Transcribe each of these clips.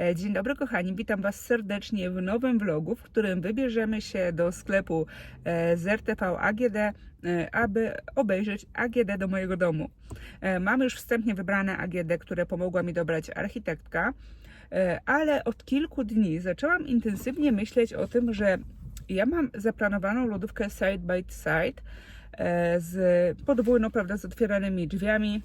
E, Dzień dobry kochani, witam Was serdecznie w nowym vlogu, w którym wybierzemy się do sklepu e, z RTV AGD, e, aby obejrzeć AGD do mojego domu. Mam już wstępnie wybrane AGD, które pomogła mi dobrać architektka, ale od kilku dni zaczęłam intensywnie myśleć o tym, że ja mam zaplanowaną lodówkę side by side z podwójną, prawda, z otwieranymi drzwiami,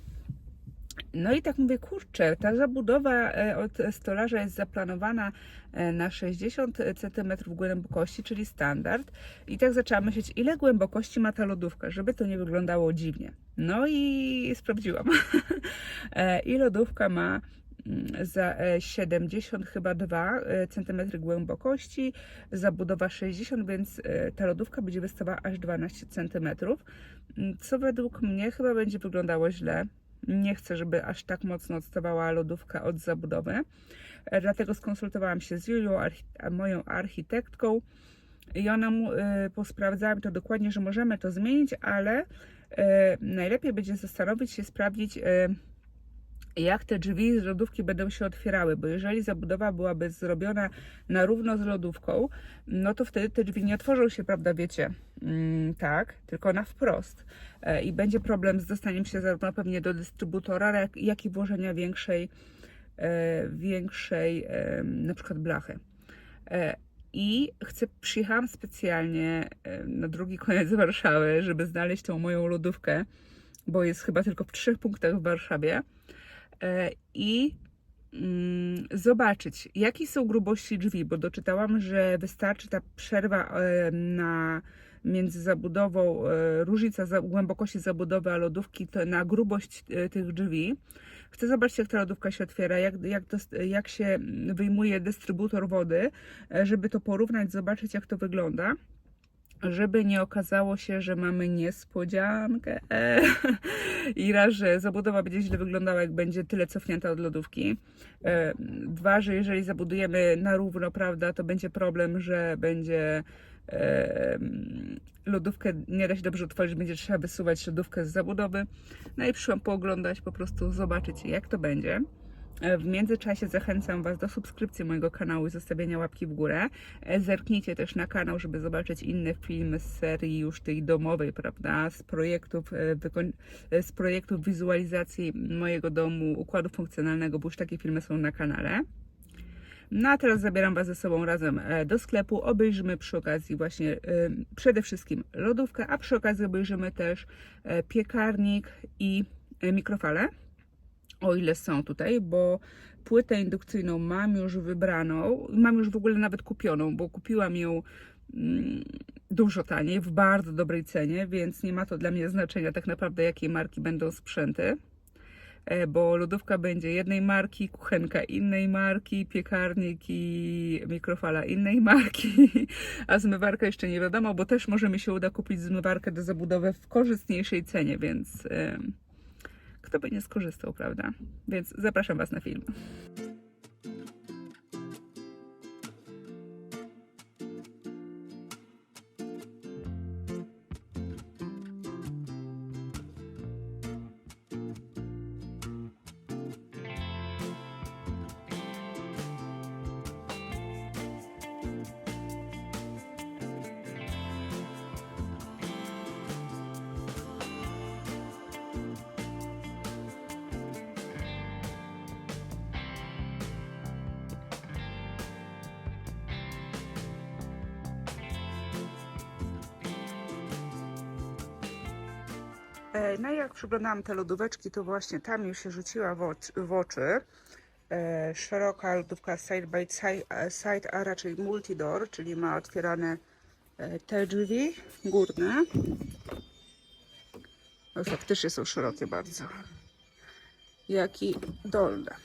no i tak mówię, kurczę, ta zabudowa e, od stolarza jest zaplanowana e, na 60 cm głębokości, czyli standard. I tak zaczęłam myśleć, ile głębokości ma ta lodówka, żeby to nie wyglądało dziwnie. No i sprawdziłam. E, I lodówka ma mm, za e, 70 chyba 2 cm głębokości, zabudowa 60, więc ta lodówka będzie wystawała aż 12 cm, co według mnie chyba będzie wyglądało źle. Nie chcę, żeby aż tak mocno odstawała lodówka od zabudowy. E, Dlatego skonsultowałam się z Julią, moją architektką. I ona mu e, posprawdzała mi to dokładnie, że możemy to zmienić, ale e, najlepiej będzie zastanowić się, sprawdzić, jak te drzwi z lodówki będą się otwierały, bo jeżeli zabudowa byłaby zrobiona na równo z lodówką, no to wtedy te drzwi nie otworzą się, prawda, wiecie, mm, tak, tylko na wprost. E, I będzie problem z dostaniem się zarówno pewnie do dystrybutora, jak, jak i włożenia większej, e, większej na przykład blachy. E, I chcę, przyjechałam specjalnie na drugi koniec Warszawy, żeby znaleźć tą moją lodówkę, bo jest chyba tylko w trzech punktach w Warszawie i mm, zobaczyć, jakie są grubości drzwi, bo doczytałam, że wystarczy ta przerwa e, na między zabudową, e, różnica za, głębokości zabudowy a lodówki to na grubość e, tych drzwi. Chcę zobaczyć, jak ta lodówka się otwiera, jak, jak, to, jak się wyjmuje dystrybutor wody, e, żeby to porównać, zobaczyć, jak to wygląda żeby nie okazało się, że mamy niespodziankę i raz, że zabudowa będzie źle wyglądała, jak będzie tyle cofnięta od lodówki. E, Dwa, że jeżeli zabudujemy na równo, prawda, to będzie problem, że będzie e, lodówkę nie da się dobrze otworzyć, będzie trzeba wysuwać lodówkę z zabudowy. No i przyszłam pooglądać, po prostu zobaczyć, jak to będzie. E, W międzyczasie zachęcam Was do subskrypcji mojego kanału i zostawienia łapki w górę. E, Zerknijcie też na kanał, żeby zobaczyć inne filmy z serii już tej domowej, prawda? Z projektów, e, z projektów wizualizacji mojego domu, układu funkcjonalnego, bo już takie filmy są na kanale. No a teraz zabieram Was ze sobą razem do sklepu. Obejrzymy przy okazji właśnie przede wszystkim lodówkę, a przy okazji obejrzymy też piekarnik i mikrofale o ile są tutaj, bo płytę indukcyjną mam już wybraną, mam już w ogóle nawet kupioną, bo kupiłam ją mm, dużo taniej, w bardzo dobrej cenie, więc nie ma to dla mnie znaczenia tak naprawdę jakiej marki będą sprzęty, e, bo lodówka będzie jednej marki, kuchenka innej marki, piekarnik i mikrofala innej marki, a zmywarka jeszcze nie wiadomo, bo też może mi się uda kupić zmywarkę do zabudowy w korzystniejszej cenie, więc... kto by nie skorzystał, prawda? Więc zapraszam Was na film. No i jak przyglądałam te lodóweczki, to właśnie tam mi się rzuciła w oczy. E, szeroka lodówka side by side, side, a raczej multidor, czyli ma otwierane e, te drzwi górne. No faktycznie są szerokie bardzo. Jak i dolne.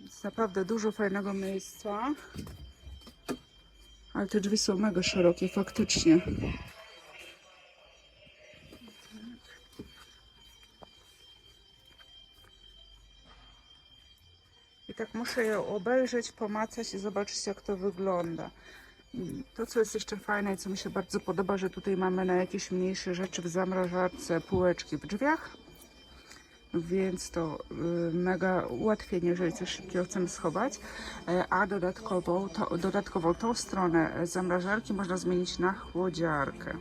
Jest naprawdę dużo fajnego miejsca. Ale te drzwi są mega szerokie, faktycznie. I tak muszę ją obejrzeć, pomacać i zobaczyć, jak to wygląda. Mm, To, co jest jeszcze fajne i co mi się bardzo podoba, że tutaj mamy na jakieś mniejsze rzeczy w zamrażarce półeczki w drzwiach. Więc to y, mega ułatwienie, jeżeli coś szybkiego chcemy schować. E, A dodatkowo, to, dodatkowo tą stronę zamrażarki można zmienić na chłodziarkę.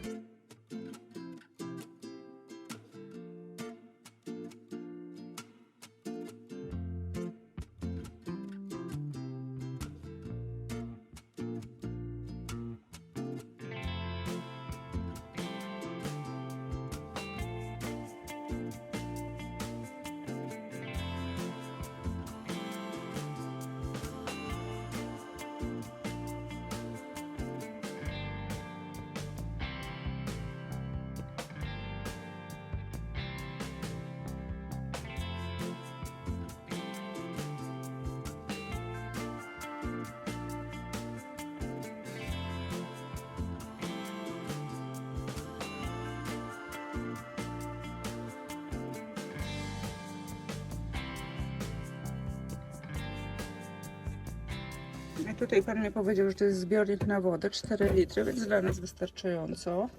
I tutaj pan mi powiedział, że to jest zbiornik na wodę 4 litry, więc dla nas wystarczająco.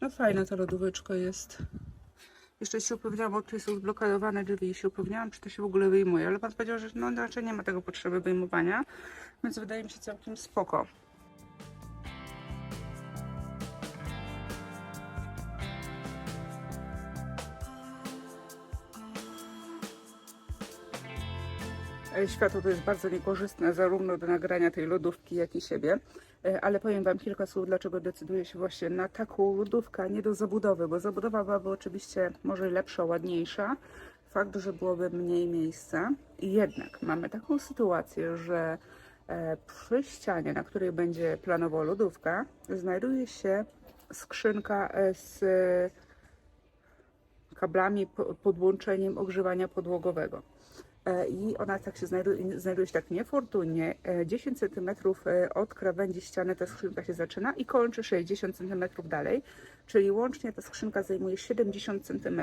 No fajna ta lodóweczka jest. Jeszcze się upewniałam, bo tu są zblokowane drzwi i się upewniałam, czy to się w ogóle wyjmuje, ale pan powiedział, że no raczej nie ma tego potrzeby wyjmowania, więc wydaje mi się całkiem spoko. Światło to jest bardzo niekorzystne zarówno do nagrania tej lodówki, jak i siebie. E, Ale powiem Wam kilka słów, dlaczego decyduję się właśnie na taką lodówkę, a nie do zabudowy, bo zabudowa byłaby oczywiście może lepsza, ładniejsza. Fakt, że byłoby mniej miejsca. Jednak mamy taką sytuację, że e, przy ścianie, na której będzie planowo lodówka, znajduje się skrzynka e, z kablami, po- podłączeniem ogrzewania podłogowego. E, I ona tak się znajduje, znajduje się tak niefortunnie. e, 10 cm od krawędzi ściany ta skrzynka się zaczyna i kończy 60 cm dalej, czyli łącznie ta skrzynka zajmuje 70 cm.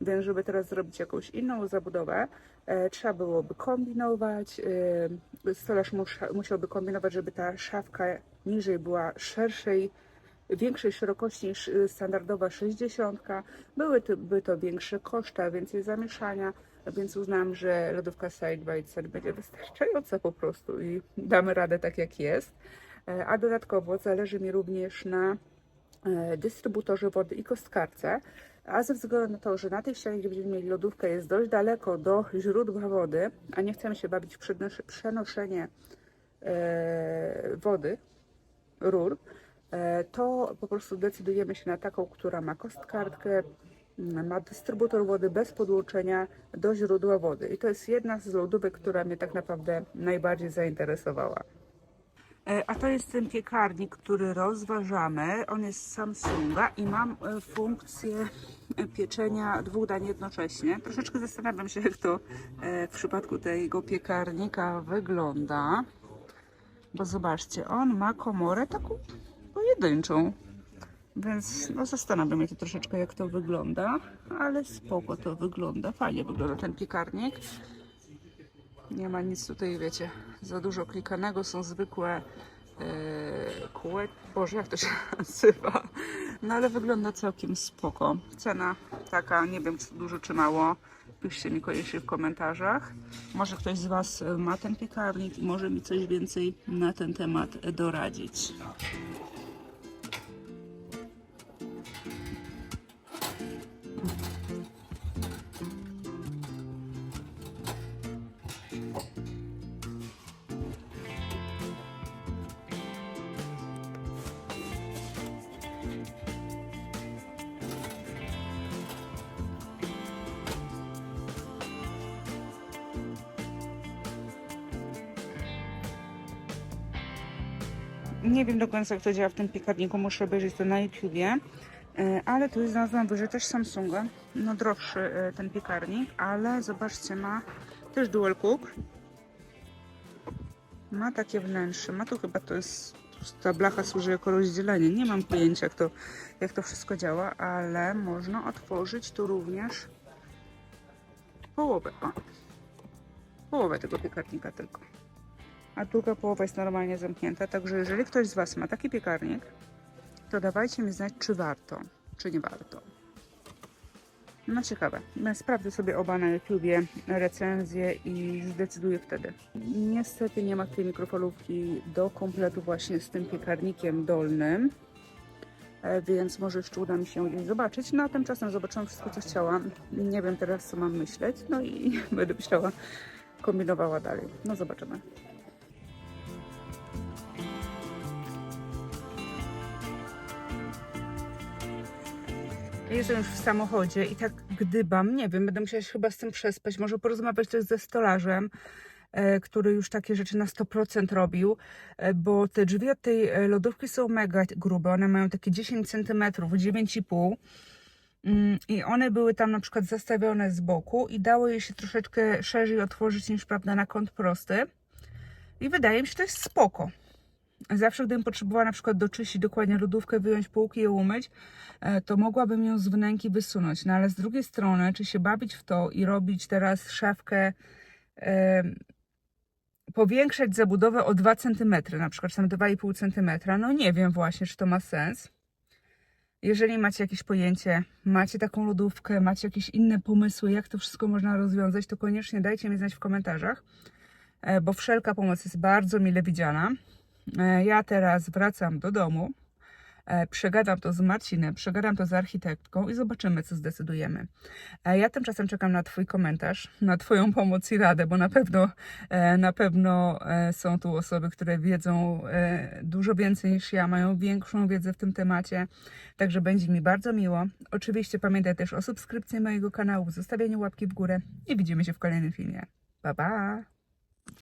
Więc żeby teraz zrobić jakąś inną zabudowę, e, trzeba byłoby kombinować. E, stolarz musza, musiałby kombinować, żeby ta szafka niżej była szerszej, większej szerokości niż standardowa 60. Byłyby by to większe koszta, więcej zamieszania, więc uznałam, że lodówka side by side będzie wystarczająca po prostu i damy radę tak jak jest. E, A dodatkowo zależy mi również na e, dystrybutorze wody i kostkarce, a ze względu na to, że na tej ścianie, gdzie będziemy mieli lodówkę, jest dość daleko do źródła wody, a nie chcemy się bawić w przenosz- przenoszenie e, wody, rur, to po prostu decydujemy się na taką, która ma kostkartkę, ma dystrybutor wody bez podłączenia do źródła wody. I to jest jedna z lodówek, która mnie tak naprawdę najbardziej zainteresowała. E, A to jest ten piekarnik, który rozważamy. On jest z Samsunga i mam e, funkcję e, pieczenia dwóch dań jednocześnie. Troszeczkę zastanawiam się, jak to w przypadku tego piekarnika wygląda. Bo zobaczcie, on ma komorę taką pojedynczą. Więc no, zastanawiam się troszeczkę, jak to wygląda, ale spoko to wygląda. Fajnie wygląda ten piekarnik. Nie ma nic tutaj, wiecie, za dużo klikanego, są zwykłe e, kółek. Boże, jak to się nazywa? No ale wygląda całkiem spoko. Cena taka, nie wiem, czy dużo czy mało. Piszcie mi koniecznie w komentarzach. Może ktoś z Was e, ma ten piekarnik i może mi coś więcej na ten temat doradzić. Nie wiem do końca, jak to działa w tym piekarniku, muszę obejrzeć to na YouTubie. E, Ale tu znalazłam wyżej też Samsunga. No droższy e, ten piekarnik, ale zobaczcie, ma też dual cook. Ma takie wnętrze, ma tu chyba to jest, ta blacha służy jako rozdzielenie. Nie mam pojęcia jak to, jak to wszystko działa, ale można otworzyć tu również połowę. O, połowę tego piekarnika tylko a druga połowa jest normalnie zamknięta. Także jeżeli ktoś z Was ma taki piekarnik, to dawajcie mi znać, czy warto, czy nie warto. No ciekawe. Sprawdzę sobie oba na YouTubie recenzję i zdecyduję wtedy. Niestety nie ma tej mikrofalówki do kompletu właśnie z tym piekarnikiem dolnym. E, Więc może jeszcze uda mi się gdzieś zobaczyć. No a tymczasem zobaczyłam wszystko, co chciałam. Nie wiem teraz, co mam myśleć. No i będę myślała, kombinowała dalej. No zobaczymy. Jestem już w samochodzie i tak gdybam, nie wiem, będę musiała się chyba z tym przespać, może porozmawiać też ze stolarzem, e, który już takie rzeczy na 100% robił, e, bo te drzwi od tej e, lodówki są mega grube, one mają takie 10 cm, 9,5 Mm, i one były tam na przykład zastawione z boku i dało je się troszeczkę szerzej otworzyć niż prawda na kąt prosty i wydaje mi się, to jest spoko. Zawsze, gdybym potrzebowała na przykład doczyścić dokładnie lodówkę, wyjąć półki i umyć, e, to mogłabym ją z wnęki wysunąć. No ale z drugiej strony, czy się bawić w to i robić teraz szafkę, e, powiększać zabudowę o 2 cm, na przykład tam 2,5 cm, no nie wiem właśnie, czy to ma sens. Jeżeli macie jakieś pojęcie, macie taką lodówkę, macie jakieś inne pomysły, jak to wszystko można rozwiązać, to koniecznie dajcie mi znać w komentarzach, e, bo wszelka pomoc jest bardzo mile widziana. E, Ja teraz wracam do domu, e, przegadam to z Marcinem, przegadam to z architektką i zobaczymy, co zdecydujemy. E, Ja tymczasem czekam na Twój komentarz, na Twoją pomoc i radę, bo na pewno, na pewno są tu osoby, które wiedzą dużo więcej niż ja, mają większą wiedzę w tym temacie, także będzie mi bardzo miło. Oczywiście pamiętaj też o subskrypcji mojego kanału, zostawieniu łapki w górę i widzimy się w kolejnym filmie. Pa, pa!